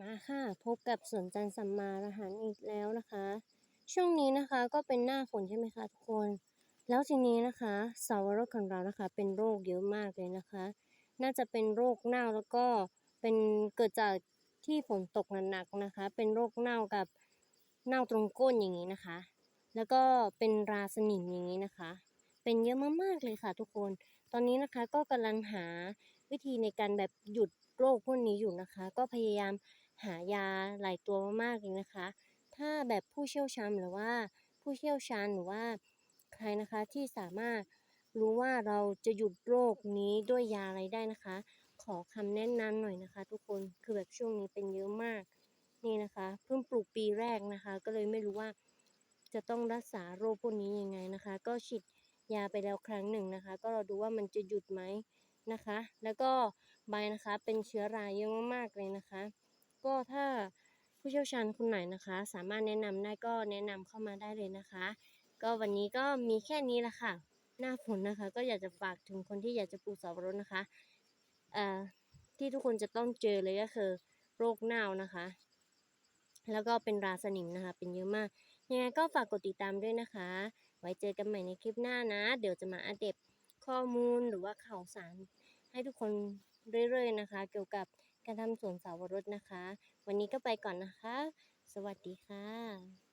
มาค่ะพบกับสวนจันทร์สัมมาระหันอีกแล้วนะคะ ช่วงนี้นะคะก็เป็นหน้าฝนใช่ไหมคะทุกคน แล้วทีนี้นะคะสาวรสของเรานะคะ เป็นโรคเยอะมากเลยนะคะ น่าจะเป็นโรคเน่าแล้วก็เป็นเกิดจากที่ฝนตกหนักๆนะคะ เป็นโรคเน่ากับเน่าตรงก้นอย่างนี้นะคะ แล้วก็เป็นราสนิมอย่างนี้นะคะ เป็นเยอะมากๆเลยค่ะทุกคน ตอนนี้นะคะก็กำลังหาวิธีในการแบบหยุดโรคพวกนี้อยู่นะคะ ก็พยายามหายาหลายตัวมากๆเลยนะคะ ถ้าแบบผู้เชี่ยวชาญหรือว่าผู้เชี่ยวชาญหรือว่าใครนะคะที่สามารถรู้ว่าเราจะหยุดโรคนี้ด้วยยาอะไรได้นะคะ ขอคำแนะนำหน่อยนะคะ ทุกคนคือแบบช่วงนี้เป็นเยอะมากนี่นะคะเพิ่งปลูกปีแรกนะคะ ก็เลยไม่รู้ว่าจะต้องรักษาโรคพวกนี้ยังไงนะคะ ก็ฉีด ยาไปแล้วครั้งหนึ่งนะคะ ก็เราดูว่ามันจะหยุดไหมนะคะ แล้วก็ใบนะคะเป็นเชื้อราเยอะมากๆเลยนะคะ ก็ถ้าผู้เชี่ยวชาญคนไหนนะคะ สามารถแนะนำได้ก็แนะนำเข้ามาได้เลยนะคะ ก็วันนี้ก็มีแค่นี้ละค่ะ หน้าฝนนะคะ ก็อยากจะฝากถึงคนที่อยากจะปลูกสับปะรดนะคะเอ่อที่ทุกคนจะต้องเจอเลยก็คือโรคเน่านะคะ แล้วก็เป็นราสนิมนะคะ เป็นเยอะมาก ยังไงก็ฝากกดติดตามด้วยนะคะ ไว้เจอกันใหม่ในคลิปหน้านะ เดี๋ยวจะมาอัปเดตข้อมูลหรือว่าข่าวสาร ให้ทุกคนเรื่อยๆนะคะ เกี่ยวกับการทำสวนสาวรสนะคะ วันนี้ก็ไปก่อนนะคะ สวัสดีค่ะ